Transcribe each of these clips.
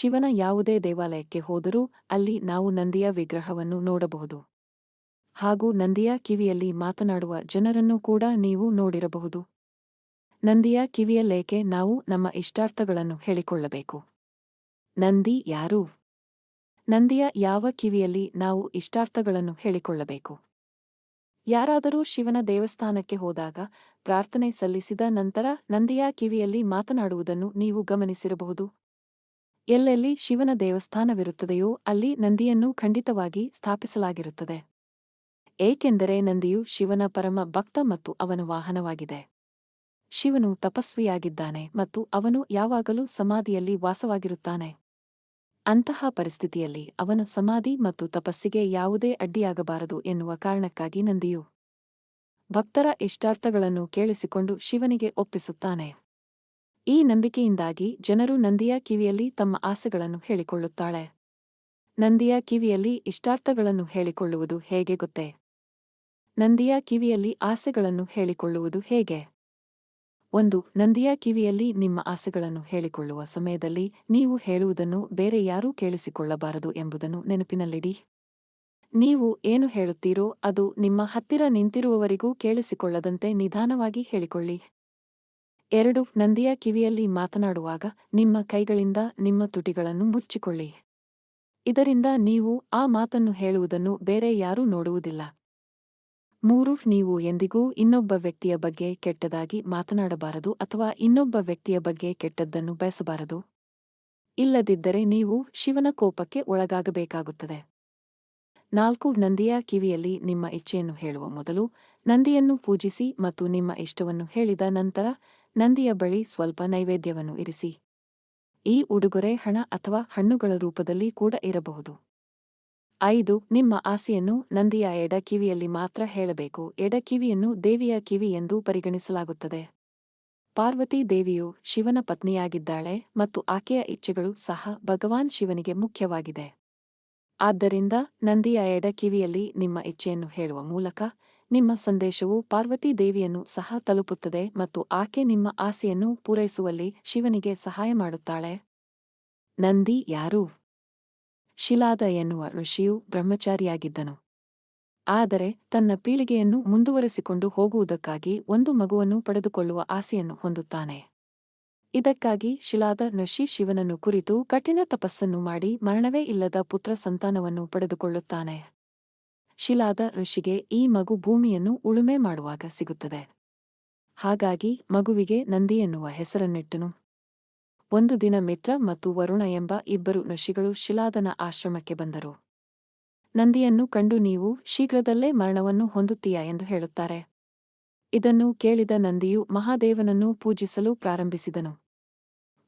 ಶಿವನ ಯಾವುದೇ ದೇವಾಲಯಕ್ಕೆ ಹೋದರೂ ಅಲ್ಲಿ ನಾವು ನಂದಿಯ ವಿಗ್ರಹವನ್ನು ನೋಡಬಹುದು. ಹಾಗೂ ನಂದಿಯ ಕಿವಿಯಲ್ಲಿ ಮಾತನಾಡುವ ಜನರನ್ನು ಕೂಡ ನೀವು ನೋಡಿರಬಹುದು. ನಂದಿಯ ಕಿವಿಯಲ್ಲೇಕೆ ನಾವು ನಮ್ಮ ಇಷ್ಟಾರ್ಥಗಳನ್ನು ಹೇಳಿಕೊಳ್ಳಬೇಕು. ನಂದಿ ಯಾರು? ನಂದಿಯ ಯಾವ ಕಿವಿಯಲ್ಲಿ ನಾವು ಇಷ್ಟಾರ್ಥಗಳನ್ನು ಹೇಳಿಕೊಳ್ಳಬೇಕು? ಯಾರಾದರೂ ಶಿವನ ದೇವಸ್ಥಾನಕ್ಕೆ ಹೋದಾಗ ಪ್ರಾರ್ಥನೆ ಸಲ್ಲಿಸಿದ ನಂತರ ನಂದಿಯ ಕಿವಿಯಲ್ಲಿ ಮಾತನಾಡುವುದನ್ನು ನೀವು ಗಮನಿಸಿರಬಹುದು. ಎಲ್ಲೆಲ್ಲಿ ಶಿವನ ದೇವಸ್ಥಾನವಿರುತ್ತದೆಯೋ ಅಲ್ಲಿ ನಂದಿಯನ್ನು ಖಂಡಿತವಾಗಿ ಸ್ಥಾಪಿಸಲಾಗಿರುತ್ತದೆ. ಏಕೆಂದರೆ ನಂದಿಯು ಶಿವನ ಪರಮ ಭಕ್ತ ಮತ್ತು ಅವನ ವಾಹನವಾಗಿದೆ. ಶಿವನು ತಪಸ್ವಿಯಾಗಿದ್ದಾನೆ ಮತ್ತು ಅವನು ಯಾವಾಗಲೂ ಸಮಾಧಿಯಲ್ಲಿ ವಾಸವಾಗಿರುತ್ತಾನೆ. ಅಂತಹ ಪರಿಸ್ಥಿತಿಯಲ್ಲಿ ಅವನ ಸಮಾಧಿ ಮತ್ತು ತಪಸ್ಸಿಗೆ ಯಾವುದೇ ಅಡ್ಡಿಯಾಗಬಾರದು ಎನ್ನುವ ಕಾರಣಕ್ಕಾಗಿ ನಂದಿಯು ಭಕ್ತರ ಇಷ್ಟಾರ್ಥಗಳನ್ನು ಕೇಳಿಸಿಕೊಂಡು ಶಿವನಿಗೆ ಒಪ್ಪಿಸುತ್ತಾನೆ. ಈ ನಂಬಿಕೆಯಿಂದಾಗಿ ಜನರು ನಂದಿಯ ಕಿವಿಯಲ್ಲಿ ತಮ್ಮ ಆಸೆಗಳನ್ನು ಹೇಳಿಕೊಳ್ಳುತ್ತಾಳೆ. ನಂದಿಯ ಕಿವಿಯಲ್ಲಿ ಇಷ್ಟಾರ್ಥಗಳನ್ನು ಹೇಳಿಕೊಳ್ಳುವುದು ಹೇಗೆ ಗೊತ್ತೇ? ನಂದಿಯ ಕಿವಿಯಲ್ಲಿ ಆಸೆಗಳನ್ನು ಹೇಳಿಕೊಳ್ಳುವುದು ಹೇಗೆ? ಒಂದು, ನಂದಿಯ ಕಿವಿಯಲ್ಲಿ ನಿಮ್ಮ ಆಸೆಗಳನ್ನು ಹೇಳಿಕೊಳ್ಳುವ ಸಮಯದಲ್ಲಿ ನೀವು ಹೇಳುವುದನ್ನು ಬೇರೆ ಯಾರೂ ಕೇಳಿಸಿಕೊಳ್ಳಬಾರದು ಎಂಬುದನ್ನು ನೆನಪಿನಲ್ಲಿಡಿ. ನೀವು ಏನು ಹೇಳುತ್ತೀರೋ ಅದು ನಿಮ್ಮ ಹತ್ತಿರ ನಿಂತಿರುವವರಿಗೂ ಕೇಳಿಸಿಕೊಳ್ಳದಂತೆ ನಿಧಾನವಾಗಿ ಹೇಳಿಕೊಳ್ಳಿ. ಎರಡು, ನಂದಿಯ ಕಿವಿಯಲ್ಲಿ ಮಾತನಾಡುವಾಗ ನಿಮ್ಮ ಕೈಗಳಿಂದ ನಿಮ್ಮ ತುಟಿಗಳನ್ನು ಮುಚ್ಚಿಕೊಳ್ಳಿ. ಇದರಿಂದ ನೀವು ಆ ಮಾತನ್ನು ಹೇಳುವುದನ್ನು ಬೇರೆ ಯಾರೂ ನೋಡುವುದಿಲ್ಲ. ಮೂರು, ನೀವು ಎಂದಿಗೂ ಇನ್ನೊಬ್ಬ ವ್ಯಕ್ತಿಯ ಬಗ್ಗೆ ಕೆಟ್ಟದಾಗಿ ಮಾತನಾಡಬಾರದು ಅಥವಾ ಇನ್ನೊಬ್ಬ ವ್ಯಕ್ತಿಯ ಬಗ್ಗೆ ಕೆಟ್ಟದ್ದನ್ನು ಬಯಸಬಾರದು. ಇಲ್ಲದಿದ್ದರೆ ನೀವು ಶಿವನ ಕೋಪಕ್ಕೆ ಒಳಗಾಗಬೇಕಾಗುತ್ತದೆ. ನಾಲ್ಕು, ನಂದಿಯ ಕಿವಿಯಲ್ಲಿ ನಿಮ್ಮ ಇಚ್ಛೆಯನ್ನು ಹೇಳುವ ಮೊದಲು ನಂದಿಯನ್ನು ಪೂಜಿಸಿ ಮತ್ತು ನಿಮ್ಮ ಇಷ್ಟವನ್ನು ಹೇಳಿದ ನಂತರ ನಂದಿಯ ಬಳಿ ಸ್ವಲ್ಪ ನೈವೇದ್ಯವನ್ನು ಇರಿಸಿ. ಈ ಉಡುಗೊರೆ ಹಣ ಅಥವಾ ಹಣ್ಣುಗಳ ರೂಪದಲ್ಲಿ ಕೂಡ ಇರಬಹುದು. ಐದು, ನಿಮ್ಮ ಆಸೆಯನ್ನು ನಂದಿಯ ಎಡ ಕಿವಿಯಲ್ಲಿ ಮಾತ್ರ ಹೇಳಬೇಕು. ಎಡ ಕಿವಿಯನ್ನು ದೇವಿಯ ಕಿವಿ ಎಂದು ಪರಿಗಣಿಸಲಾಗುತ್ತದೆ. ಪಾರ್ವತಿ ದೇವಿಯು ಶಿವನ ಪತ್ನಿಯಾಗಿದ್ದಾಳೆ ಮತ್ತು ಆಕೆಯ ಇಚ್ಛೆಗಳು ಸಹ ಭಗವಾನ್ ಶಿವನಿಗೆ ಮುಖ್ಯವಾಗಿದೆ. ಆದ್ದರಿಂದ ನಂದಿಯ ಎಡ ಕಿವಿಯಲ್ಲಿ ನಿಮ್ಮ ಇಚ್ಛೆಯನ್ನು ಹೇಳುವ ಮೂಲಕ ನಿಮ್ಮ ಸಂದೇಶವು ಪಾರ್ವತಿ ದೇವಿಯನ್ನು ಸಹ ತಲುಪುತ್ತದೆ ಮತ್ತು ಆಕೆ ನಿಮ್ಮ ಆಸೆಯನ್ನು ಪೂರೈಸುವಲ್ಲಿ ಶಿವನಿಗೆ ಸಹಾಯ ಮಾಡುತ್ತಾಳೆ. ನಂದಿ ಯಾರು? ಶಿಲಾದ ಎನ್ನುವ ಋಷಿಯು ಬ್ರಹ್ಮಚಾರಿಯಾಗಿದ್ದನು. ಆದರೆ ತನ್ನ ಪೀಳಿಗೆಯನ್ನು ಮುಂದುವರೆಸಿಕೊಂಡು ಹೋಗುವುದಕ್ಕಾಗಿ ಒಂದು ಮಗುವನ್ನು ಪಡೆದುಕೊಳ್ಳುವ ಆಸೆಯನ್ನು ಹೊಂದುತ್ತಾನೆ. ಇದಕ್ಕಾಗಿ ಶಿಲಾದ ಋಷಿ ಶಿವನನ್ನು ಕುರಿತು ಕಠಿಣ ತಪಸ್ಸನ್ನು ಮಾಡಿ ಮರಣವೇ ಇಲ್ಲದ ಪುತ್ರ ಸಂತಾನವನ್ನು ಪಡೆದುಕೊಳ್ಳುತ್ತಾನೆ. ಶಿಲಾದ ಋಷಿಗೆ ಈ ಮಗು ಭೂಮಿಯನ್ನು ಉಳುಮೆ ಮಾಡುವಾಗ ಸಿಗುತ್ತದೆ. ಹಾಗಾಗಿ ಮಗುವಿಗೆ ನಂದಿ ಎನ್ನುವ ಹೆಸರನ್ನಿಟ್ಟನು. ಒಂದು ದಿನ ಮಿತ್ರ ಮತ್ತು ವರುಣ ಎಂಬ ಇಬ್ಬರು ಋಷಿಗಳು ಶಿಲಾದನ ಆಶ್ರಮಕ್ಕೆ ಬಂದರು. ನಂದಿಯನ್ನು ಕಂಡು ನೀವು ಶೀಘ್ರದಲ್ಲೇ ಮರಣವನ್ನು ಹೊಂದುತ್ತೀಯಾ ಎಂದು ಹೇಳುತ್ತಾರೆ. ಇದನ್ನು ಕೇಳಿದ ನಂದಿಯು ಮಹಾದೇವನನ್ನು ಪೂಜಿಸಲು ಪ್ರಾರಂಭಿಸಿದನು.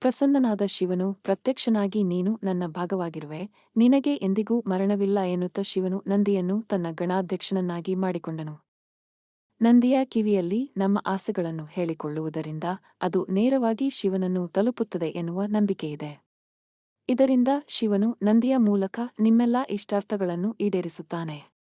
ಪ್ರಸನ್ನನಾದ ಶಿವನು, ಪ್ರತ್ಯಕ್ಷನಾಗಿ ನೀನು ನನ್ನ ಭಾಗವಾಗಿರುವೆ. ನಿನಗೆ ಎಂದಿಗೂ ಮರಣವಿಲ್ಲ ಎನ್ನುತ್ತ ಶಿವನು ನಂದಿಯನ್ನು ತನ್ನ ಗಣಾಧ್ಯಕ್ಷನನ್ನಾಗಿ ಮಾಡಿಕೊಂಡನು. ನಂದಿಯ ಕಿವಿಯಲ್ಲಿ ನಮ್ಮ ಆಸೆಗಳನ್ನು ಹೇಳಿಕೊಳ್ಳುವುದರಿಂದ ಅದು ನೇರವಾಗಿ ಶಿವನನ್ನು ತಲುಪುತ್ತದೆ ಎನ್ನುವ ನಂಬಿಕೆಯಿದೆ. ಇದರಿಂದ ಶಿವನು ನಂದಿಯ ಮೂಲಕ ನಿಮ್ಮೆಲ್ಲಾ ಇಷ್ಟಾರ್ಥಗಳನ್ನು ಈಡೇರಿಸುತ್ತಾನೆ.